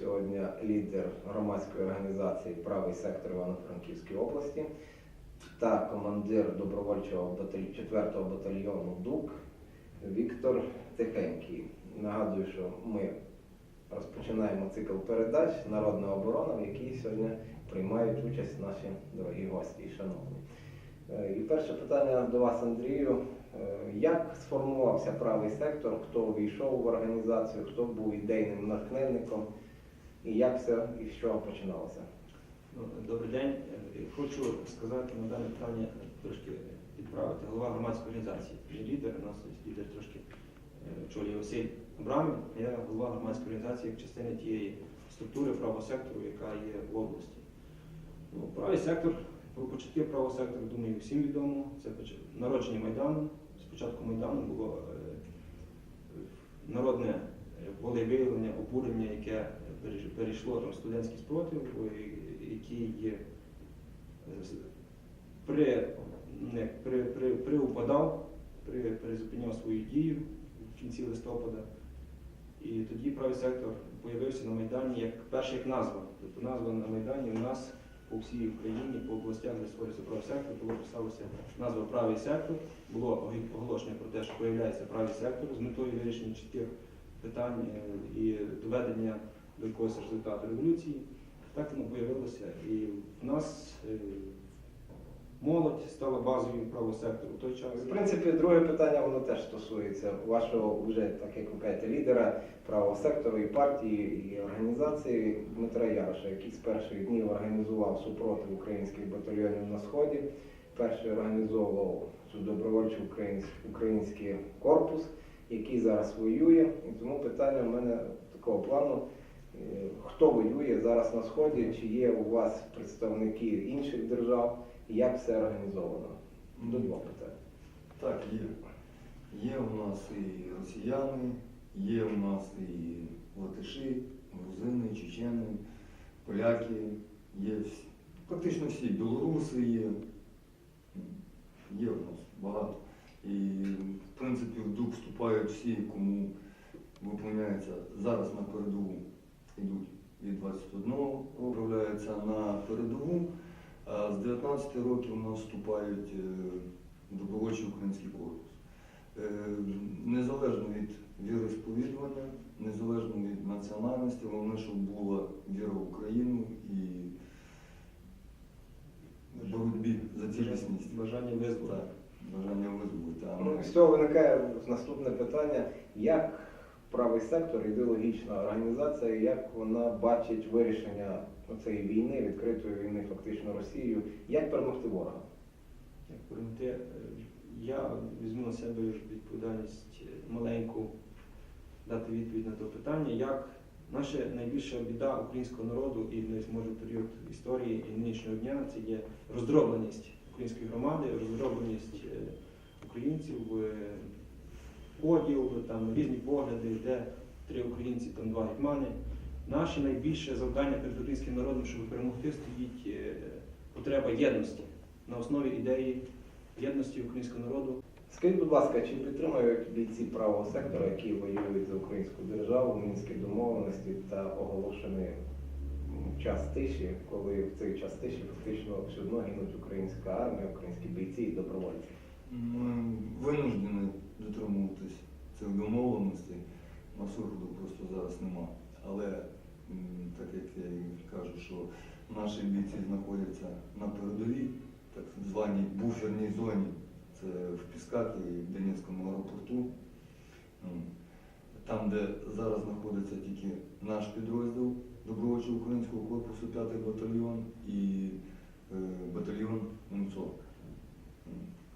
сьогодні лідер громадської організації Правий сектор Івано-Франківської області та командир добровольчого 4-го батальйону ДУК Віктор Тихенький. Нагадую, що ми розпочинаємо цикл передач Народна оборона, в якій сьогодні приймають участь наші дорогі гості і шановні. Е, І перше питання до вас, Андрію. Е, Як сформувався правий сектор, хто увійшов в організацію, хто був ідейним натхненником, і як все і з чого починалося? Ну, Добрий день. Е, Хочу сказати на дане питання трошки відправити голова громадської організації. Лідер, у нас лідер трошки е, очолює Василь Абрамів. Я голова громадської організації як частина тієї структури правого сектору, яка є в області. Ну, правий сектор, початки правого сектору, думаю, всім відомо. Це народження Майдану. Спочатку Майдану було е, народне е, волевиявлення, обурення, яке перейшло там студентський спротив, який е, при, не, при, при, приупадав, при, призупиняв свою дію в кінці листопада. І тоді правий сектор появився на Майдані як перша як назва. Тобто назва на Майдані у нас по всій Україні, по областях, де створюється правий сектор, було писалося назва правий сектор, було оголошення про те, що появляється правий сектор з метою вирішення чітких питань е, і доведення до якогось результату революції. Так воно появилося. І в нас молодь стала базою правого сектору в той час. В принципі, друге питання воно теж стосується вашого вже, так як ви кажете, лідера правого сектору і партії, і організації Дмитра Яроша, який з перших днів організував супротив українських батальйонів на сході. Перший організовував цю український, український корпус, який зараз воює. І тому питання в мене такого плану. Хто воює зараз на сході? Чи є у вас представники інших держав? І як все організовано? До двох питань. Так, є. Є у нас і росіяни, є у нас і латиші, грузини, чечени, поляки, є всі, практично всі, білоруси є. Є у нас багато. І в принципі в дух вступають всі, кому виповняється зараз на передову. Йдуть від 21 виправляються на передову. А з 19 років у нас вступають е, добровольчий український корпус. Е, Незалежно від віросповідування, незалежно від національності, головне, щоб була віра в Україну і боротьбі за цілісність. Бажання визволити. Бажання визволити. а Ну, з цього виникає наступне питання, як правий сектор, ідеологічна організація, як вона бачить вирішення цієї війни, відкритої війни фактично Росією, як перемогти ворога? Як перемогти, е, я візьму на себе відповідальність е, маленьку дати відповідь на те питання, як наша найбільша біда українського народу і може період історії і нинішнього дня це є роздробленість української громади, роздробленість е, українців, поділ, там різні погляди, де три українці, там два гетьмани. Наше найбільше завдання перед українським народом, щоб перемогти, стоїть е, потреба єдності на основі ідеї єдності українського народу. Скажіть, будь ласка, чи підтримують бійці правого сектора, які воюють за українську державу, мінські домовленості та оголошений час тиші, коли в цей час тиші фактично все одно гинуть українська армія, українські бійці і добровольці? Ми винуждені дотримуватись цих домовленостей. У нас виходу просто зараз нема. Але так як я і кажу, що наші бійці знаходяться на передовій, так званій буферній зоні, це в Пісках і в Донецькому аеропорту. Там, де зараз знаходиться тільки наш підрозділ добровольчого українського корпусу 5 батальйон і е, батальйон Немцов.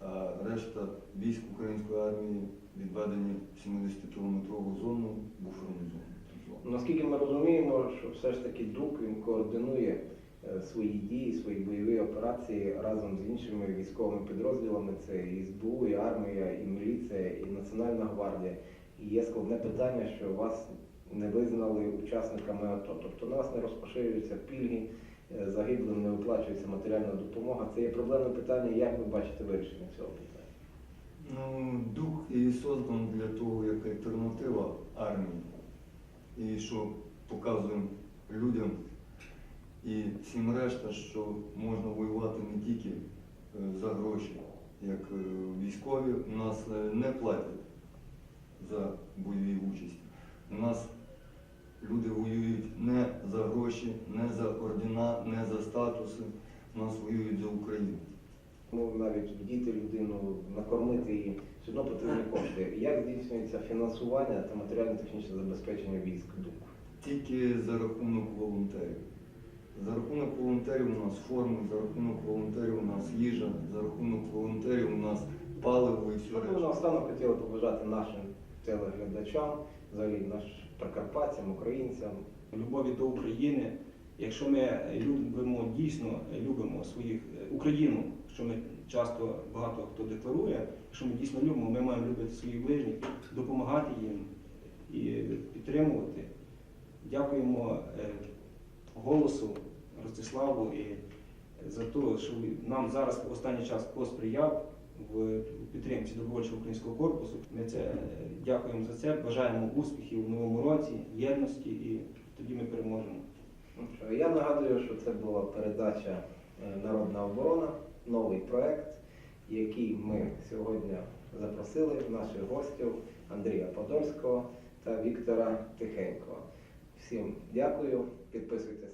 А решта військ української армії відведені в 70-кілометрову зону, буферну зону. Наскільки ми розуміємо, що все ж таки ДУК він координує е, свої дії, свої бойові операції разом з іншими військовими підрозділами. Це і СБУ, і армія, і міліція, і Національна гвардія. І є складне питання, що вас не визнали учасниками АТО. Тобто на вас не розпоширюються пільги, загиблим не виплачується матеріальна допомога. Це є проблемне питання. Як ви бачите вирішення цього питання? Ну, дух і создан для того, як альтернатива армії. І що показуємо людям і всім решта, що можна воювати не тільки е, за гроші, як е, військові. У нас е, не платять за бойові участі. У нас люди воюють гроші, не за ордена, не за статуси. Нас воюють за Україну. Ну, навіть вдіти людину, накормити її, все одно потрібні кошти. Як здійснюється фінансування та матеріально-технічне забезпечення військ ДУК? Тільки за рахунок волонтерів. За рахунок волонтерів у нас форми, за рахунок волонтерів у нас їжа, за рахунок волонтерів у нас паливо і все б ви наостанок хотіли побажати нашим телеглядачам, взагалі наш прикарпатцям, українцям? Любові до України. Якщо ми любимо дійсно любимо своїх е, Україну, що ми часто багато хто декларує, якщо ми дійсно любимо, ми маємо любити своїх ближніх, допомагати їм і підтримувати. Дякуємо е, голосу Ростиславу і за те, що нам зараз останній час посприяв в підтримці добровольчого українського корпусу. Ми це е, дякуємо за це. Бажаємо успіхів в новому році, єдності і тоді ми переможемо. Ну Я нагадую, що це була передача е, Народна оборона, новий проект, який ми сьогодні запросили наших гостів Андрія Подольського та Віктора Тихенького. Всім дякую, підписуйтесь.